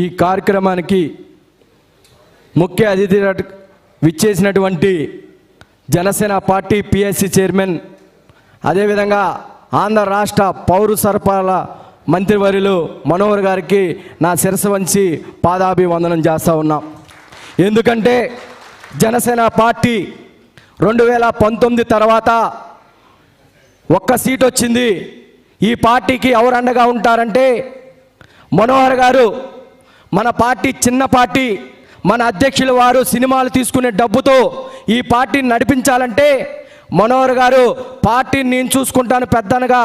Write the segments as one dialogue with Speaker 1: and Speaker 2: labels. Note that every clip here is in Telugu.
Speaker 1: ఈ కార్యక్రమానికి ముఖ్య అతిథి విచ్చేసినటువంటి జనసేన పార్టీ పిఎస్సి చైర్మన్ అదేవిధంగా ఆంధ్ర రాష్ట్ర పౌర సరఫరాల మంత్రివర్యులు మనోహర్ గారికి నా శిరసు వంచి పాదాభివందనం చేస్తూ ఉన్నాం. ఎందుకంటే జనసేన పార్టీ రెండు వేల పంతొమ్మిది తర్వాత ఒక్క సీట్ వచ్చింది. ఈ పార్టీకి ఎవరు అండగా ఉంటారంటే మనోహర్ గారు మన పార్టీ చిన్న పార్టీ మన అధ్యక్షుల వారు సినిమాలు తీసుకునే డబ్బుతో ఈ పార్టీని నడిపించాలంటే మనోహర్ గారు పార్టీని నేను చూసుకుంటాను పెద్దనగా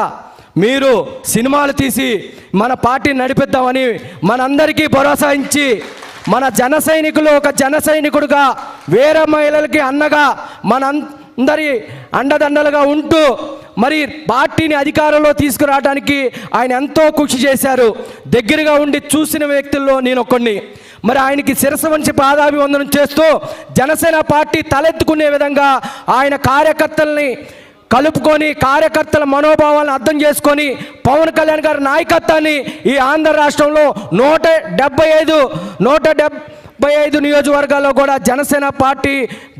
Speaker 1: మీరు సినిమాలు తీసి మన పార్టీని నడిపిద్దామని మనందరికీ భరోసా ఇచ్చి మన జన సైనికులు ఒక జన సైనికుడుగా వేరే మహిళలకి అన్నగా మనందరి అండదండలుగా ఉంటూ మరి పార్టీని అధికారంలో తీసుకురావడానికి ఆయన ఎంతో కృషి చేశారు. దగ్గరగా ఉండి చూసిన వ్యక్తుల్లో నేను ఒకడిని మరి ఆయనకి శిరస వంచి పాదాభివందనం చేస్తూ జనసేన పార్టీ తలెత్తుకునే విధంగా ఆయన కార్యకర్తల్ని కలుపుకొని కార్యకర్తల మనోభావాలను అర్థం చేసుకొని పవన్ కళ్యాణ్ గారి నాయకత్వాన్ని ఈ ఆంధ్ర రాష్ట్రంలో నూట డెబ్బై ఐదు నూట డెబ్బై ఐదు నియోజకవర్గాల్లో కూడా జనసేన పార్టీ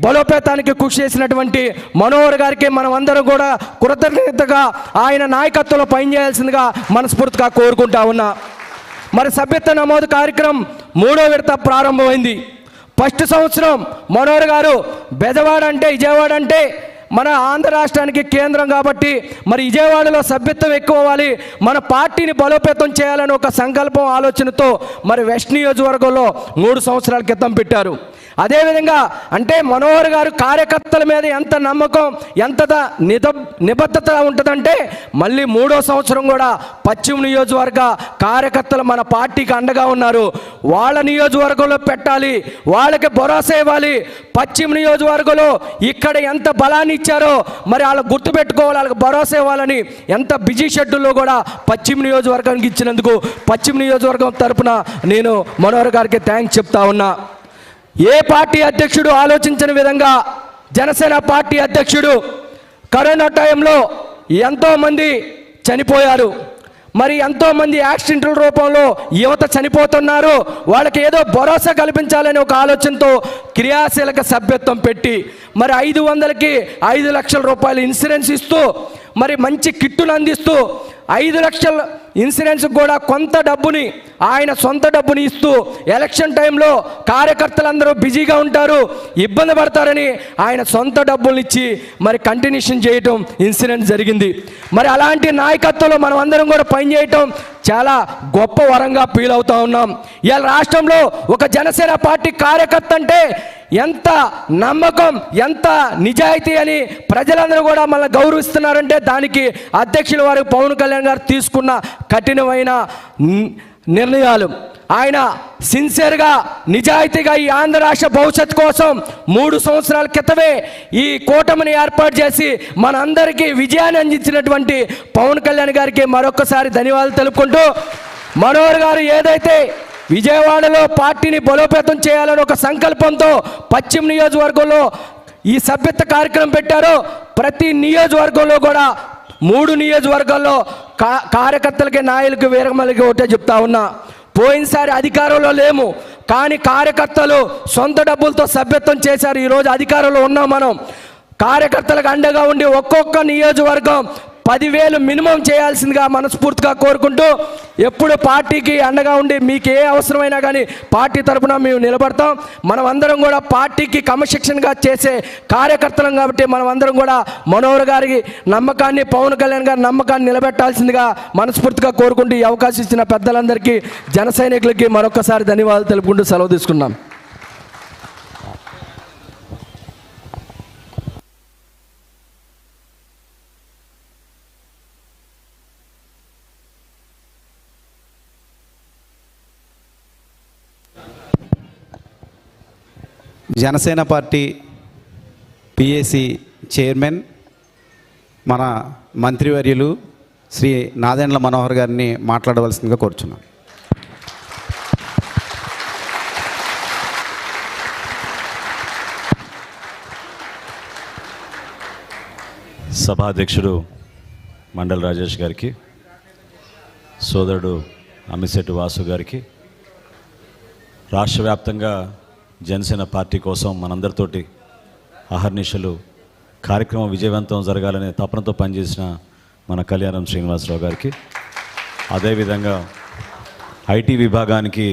Speaker 1: బలోపేతానికి కృషి చేసినటువంటి మనోహర్ గారికి మనం అందరం కూడా కృతజ్ఞతగా ఆయన నాయకత్వంలో పనిచేయాల్సిందిగా మనస్ఫూర్తిగా కోరుకుంటా ఉన్నా. మరి సభ్యత్వ నమోదు కార్యక్రమం మూడో విడత ప్రారంభమైంది. ఫస్ట్ సంవత్సరం మనోహర్ గారు బెజవాడ అంటే విజయవాడ అంటే మన ఆంధ్ర రాష్ట్రానికి కేంద్రం కాబట్టి మరి విజయవాడలో సభ్యత్వం ఎక్కువ అవ్వాలి. మన పార్టీని బలోపేతం చేయాలని ఒక సంకల్పం ఆలోచనతో మరి వెస్ట్ నియోజకవర్గంలో మూడు సంవత్సరాల క్రితం పెట్టారు. అదేవిధంగా అంటే మనోహర్ గారు కార్యకర్తల మీద ఎంత నమ్మకం ఎంత ద- నిద నిబద్ధత ఉంటుందంటే మళ్ళీ మూడో సంవత్సరం కూడా పశ్చిమ నియోజకవర్గ కార్యకర్తలు మన పార్టీకి అండగా ఉన్నారు. వాళ్ళ నియోజకవర్గంలో పెట్టాలి వాళ్ళకి భరోసా ఇవ్వాలి. పశ్చిమ నియోజకవర్గంలో ఇక్కడ ఎంత బలాన్ని ఇచ్చారో మరి వాళ్ళు గుర్తుపెట్టుకోవాలి వాళ్ళకి భరోసా ఇవ్వాలని ఎంత బిజీ షెడ్యూల్లో కూడా పశ్చిమ నియోజకవర్గానికి ఇచ్చినందుకు పశ్చిమ నియోజకవర్గం తరపున నేను మనోహర్ గారికి థ్యాంక్స్ చెప్తా ఉన్నా. ఏ పార్టీ అధ్యక్షుడు ఆలోచించిన విధంగా జనసేన పార్టీ అధ్యక్షుడు కరోనా టైంలో ఎంతోమంది చనిపోయారు. మరి ఎంతోమంది యాక్సిడెంట్ల రూపంలో యువత చనిపోతున్నారు. వాళ్ళకి ఏదో భరోసా కల్పించాలని ఒక ఆలోచనతో క్రియాశీలక సభ్యత్వం పెట్టి మరి ఐదు వందలకి ఐదు లక్షల రూపాయలు ఇన్సూరెన్స్ ఇస్తూ మరి మంచి కిట్టును అందిస్తూ ఐదు లక్షల ఇన్సూరెన్స్ కూడా కొంత డబ్బుని ఆయన సొంత డబ్బుని ఇస్తూ ఎలక్షన్ టైంలో కార్యకర్తలందరూ బిజీగా ఉంటారు ఇబ్బంది పడతారని ఆయన సొంత డబ్బులు ఇచ్చి మరి కంటిన్యూషన్ చేయటం ఇన్సిడెంట్ జరిగింది. మరి అలాంటి నాయకత్వంలో మనం అందరం కూడా పనిచేయటం చాలా గొప్ప వరంగా ఫీల్ అవుతా ఉన్నాం. ఇవాళ రాష్ట్రంలో ఒక జనసేన పార్టీ కార్యకర్త అంటే ఎంత నమ్మకం ఎంత నిజాయితీ అని ప్రజలందరూ కూడా మళ్ళీ గౌరవిస్తున్నారంటే దానికి అధ్యక్షుల వారు పవన్ కళ్యాణ్ గారు తీసుకున్న కఠినమైన నిర్ణయాలు. ఆయన సిన్సియర్గా నిజాయితీగా ఈ ఆంధ్ర రాష్ట్ర భవిష్యత్ కోసం మూడు సంవత్సరాల క్రితమే ఈ కూటమిని ఏర్పాటు చేసి మనందరికీ విజయాన్ని అందించినటువంటి పవన్ కళ్యాణ్ గారికి మరొకసారి ధన్యవాదాలు తెలుపుకుంటూ మనోహర్ గారు ఏదైతే విజయవాడలో పార్టీని బలోపేతం చేయాలని ఒక సంకల్పంతో పశ్చిమ నియోజకవర్గంలో ఈ సభ్యత్వ కార్యక్రమం పెట్టారో ప్రతి నియోజకవర్గంలో కూడా మూడు నియోజకవర్గాల్లో కార్యకర్తలకి నాయకులకి వీరమలకి ఒకటే చెప్తా ఉన్నా. పోయినసారి అధికారంలో లేము కానీ కార్యకర్తలు సొంత డబ్బులతో సభ్యత్వం చేశారు. ఈరోజు అధికారంలో ఉన్నాం మనం. కార్యకర్తలకు అండగా ఉండి ఒక్కొక్క నియోజకవర్గం పదివేలు మినిమం చేయాల్సిందిగా మనస్ఫూర్తిగా కోరుకుంటూ ఎప్పుడు పార్టీకి అండగా ఉండి మీకు ఏ అవసరమైనా కానీ పార్టీ తరపున మేము నిలబడతాం. మనం అందరం కూడా పార్టీకి క్రమశిక్షణగా చేసే కార్యకర్తలం కాబట్టి మనం అందరం కూడా మనోహర్ గారికి నమ్మకాన్ని పవన్ కళ్యాణ్ గారి నమ్మకాన్ని నిలబెట్టాల్సిందిగా మనస్ఫూర్తిగా కోరుకుంటూ ఈ అవకాశం ఇచ్చిన పెద్దలందరికీ జన సైనికులకి మరొకసారి ధన్యవాదాలు తెలుపుకుంటూ సెలవు తీసుకున్నాం.
Speaker 2: జనసేన పార్టీ పిఏసి చైర్మన్ మన మంత్రివర్యులు శ్రీ నాదెండ్ల మనోహర్ గారిని మాట్లాడవలసిందిగా కోరుచున్నాం.
Speaker 3: సభాధ్యక్షుడు మండల్ రాజేష్ గారికి సోదరుడు అమిశెట్టి వాసు గారికి రాష్ట్ర వ్యాప్తంగా జనసేన పార్టీ కోసం మనందరితోటి అహర్నిశలు కార్యక్రమం విజయవంతం జరగాలనే తపనతో పనిచేసిన మన కళ్యాణం శ్రీనివాసరావు గారికి. అదేవిధంగా ఐటీ విభాగానికి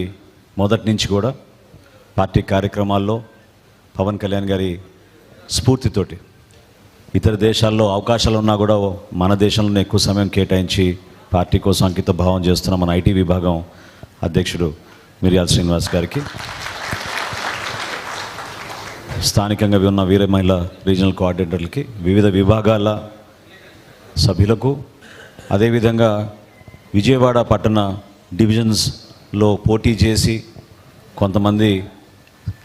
Speaker 3: మొదటి నుంచి కూడా పార్టీ కార్యక్రమాల్లో పవన్ కళ్యాణ్ గారి స్ఫూర్తితోటి ఇతర దేశాల్లో అవకాశాలు ఉన్నా కూడా మన దేశంలోనే ఎక్కువ సమయం కేటాయించి పార్టీ కోసం అంకిత భావం చేస్తున్న మన ఐటీ విభాగం అధ్యక్షుడు మిర్యాల శ్రీనివాస్ గారికి. స్థానికంగా ఉన్న వీర మహిళ రీజనల్ కోఆర్డినేటర్లకి వివిధ విభాగాల సభ్యులకు అదేవిధంగా విజయవాడ పట్టణ డివిజన్స్లో పోటీ చేసి కొంతమంది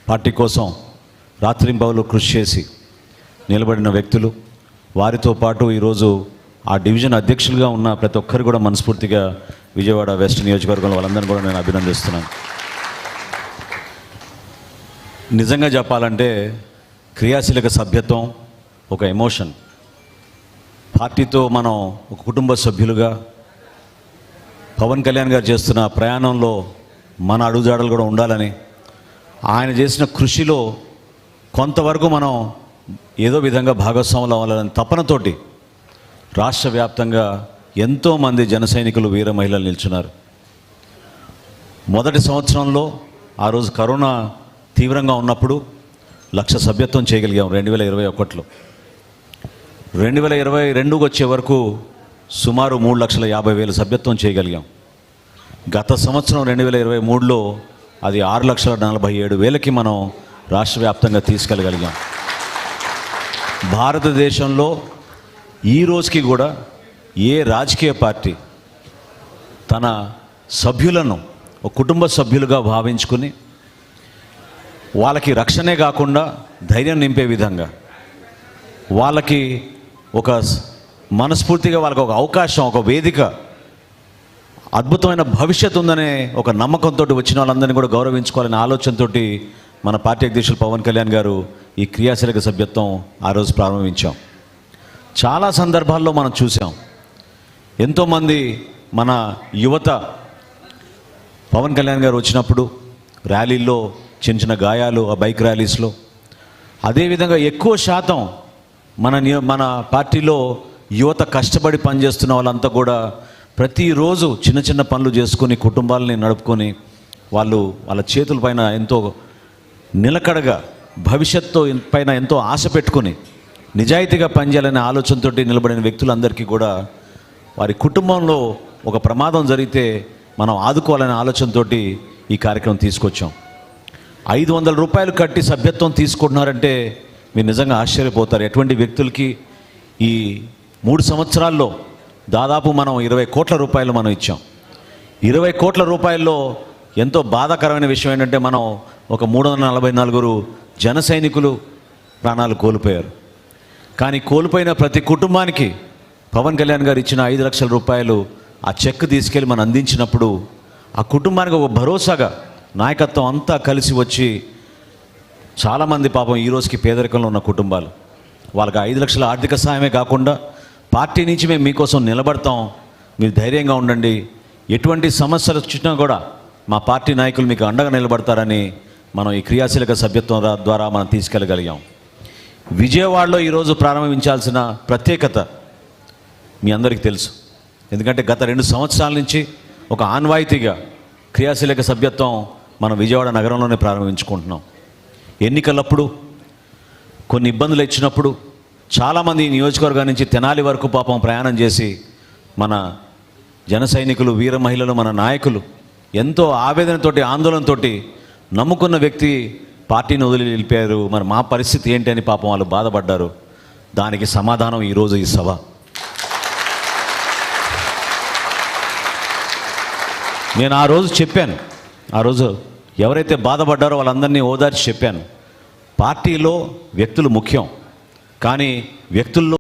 Speaker 3: పార్టీ కోసం రాత్రింబవలు కృషి చేసి నిలబడిన వ్యక్తులు. వారితో పాటు ఈరోజు ఆ డివిజన్ అధ్యక్షులుగా ఉన్న ప్రతి ఒక్కరు కూడా మనస్ఫూర్తిగా విజయవాడ వెస్ట్ నియోజకవర్గంలో వాళ్ళందరినీ కూడా నేను అభినందిస్తున్నాను. నిజంగా చెప్పాలంటే క్రియాశీలక సభ్యత్వం ఒక ఎమోషన్. పార్టీతో మనం ఒక కుటుంబ సభ్యులుగా పవన్ కళ్యాణ్ గారు చేస్తున్న ప్రయాణంలో మన అడుగుజాడలు కూడా ఉండాలని ఆయన చేసిన కృషిలో కొంతవరకు మనం ఏదో విధంగా భాగస్వాములు అవ్వాలని తపనతోటి రాష్ట్ర వ్యాప్తంగా ఎంతోమంది జన సైనికులు వీర మహిళలు నిల్చున్నారు. మొదటి సంవత్సరంలో ఆ రోజు కరోనా తీవ్రంగా ఉన్నప్పుడు లక్ష సభ్యత్వం చేయగలిగాం రెండు వేల ఇరవై ఒకటిలో. రెండు వేల ఇరవై రెండుకి వచ్చే వరకు సుమారు మూడు లక్షల యాభై వేల సభ్యత్వం చేయగలిగాం. గత సంవత్సరం రెండు వేల ఇరవై మూడులో అది ఆరు లక్షల నలభై ఏడు వేలకి మనం రాష్ట్ర వ్యాప్తంగా తీసుకెళ్ళగలిగాం. భారతదేశంలో ఈ రోజుకి కూడా ఏ రాజకీయ పార్టీ తన సభ్యులను ఒక కుటుంబ సభ్యులుగా భావించుకుని వాళ్ళకి రక్షణే కాకుండా ధైర్యం నింపే విధంగా. వాళ్ళకి ఒక మనస్ఫూర్తిగా వాళ్ళకి ఒక అవకాశం ఒక వేదిక అద్భుతమైన భవిష్యత్తు ఉందనే ఒక నమ్మకంతో వచ్చిన వాళ్ళందరినీ కూడా గౌరవించుకోవాలనే ఆలోచనతో మన పార్టీ అధ్యక్షులు పవన్ కళ్యాణ్ గారు ఈ క్రియాశీలక సభ్యత్వం ఆ రోజు ప్రారంభించాం. చాలా సందర్భాల్లో మనం చూసాం. ఎంతోమంది మన యువత పవన్ కళ్యాణ్ గారు వచ్చినప్పుడు ర్యాలీల్లో చిన్న చిన్న గాయాలు ఆ బైక్ ర్యాలీస్లో. అదేవిధంగా ఎక్కువ శాతం మన మన పార్టీలో యువత కష్టపడి పనిచేస్తున్న వాళ్ళంతా కూడా ప్రతిరోజు చిన్న చిన్న పనులు చేసుకొని కుటుంబాలని నడుపుకొని వాళ్ళు వాళ్ళ చేతుల పైన ఎంతో నిలకడగా భవిష్యత్తు పైన ఎంతో ఆశ పెట్టుకొని నిజాయితీగా పనిచేయాలనే ఆలోచనతో నిలబడిన వ్యక్తులందరికీ కూడా వారి కుటుంబంలో ఒక ప్రమాదం జరిగితే మనం ఆదుకోవాలనే ఆలోచనతో ఈ కార్యక్రమం తీసుకొచ్చాం. ఐదు వందల రూపాయలు కట్టి సభ్యత్వం తీసుకుంటున్నారంటే మీరు నిజంగా ఆశ్చర్యపోతారు. ఎటువంటి వ్యక్తులకి ఈ మూడు సంవత్సరాల్లో దాదాపు మనం ఇరవై కోట్ల రూపాయలు మనం ఇచ్చాం. ఇరవై కోట్ల రూపాయల్లో ఎంతో బాధాకరమైన విషయం ఏంటంటే మనం ఒక మూడు వందల నలభై నలుగురు జన సైనికులు ప్రాణాలు కోల్పోయారు. కానీ కోల్పోయిన ప్రతి కుటుంబానికి పవన్ కళ్యాణ్ గారు ఇచ్చిన ఐదు లక్షల రూపాయలు ఆ చెక్ తీసుకెళ్ళి మనం అందించినప్పుడు ఆ కుటుంబానికి ఒక భరోసాగా నాయకత్వం అంతా కలిసి వచ్చి చాలామంది పాపం ఈ రోజుకి పేదరికంలో ఉన్న కుటుంబాలు. వాళ్ళకి ఐదు లక్షల ఆర్థిక సహాయమే కాకుండా పార్టీ నుంచి మేము మీకోసం నిలబడతాం. మీరు ధైర్యంగా ఉండండి. ఎటువంటి సమస్యలు వచ్చినా కూడా మా పార్టీ నాయకులు మీకు అండగా నిలబడతారని మనం ఈ క్రియాశీలక సభ్యత్వం ద్వారా మనం తీసుకెళ్ళగలిగాం. విజయవాడలో ఈరోజు ప్రారంభించాల్సిన ప్రత్యేకత మీ అందరికీ తెలుసు. ఎందుకంటే గత రెండు సంవత్సరాల నుంచి ఒక ఆన్వాయితీగా క్రియాశీలక సభ్యత్వం మనం విజయవాడ నగరంలోనే ప్రారంభించుకుంటున్నాం. ఎన్నికలప్పుడు కొన్ని ఇబ్బందులు ఇచ్చినప్పుడు చాలామంది నియోజకవర్గం నుంచి తెనాలి వరకు పాపం ప్రయాణం చేసి మన జన సైనికులు వీర మహిళలు మన నాయకులు ఎంతో ఆవేదనతోటి ఆందోళనతోటి నమ్ముకున్న వ్యక్తి పార్టీని వదిలి నిలిపారు మరి మా పరిస్థితి ఏంటి అని పాపం వాళ్ళు బాధపడ్డారు. దానికి సమాధానం ఈరోజు ఈ సభ. నేను ఆ రోజు చెప్పాను. ఆ రోజు ఎవరైతే బాధపడ్డారో వాళ్ళందరినీ ఓదార్చి చెప్పాను. పార్టీలో వ్యక్తులు ముఖ్యం. కానీ వ్యక్తుల్లో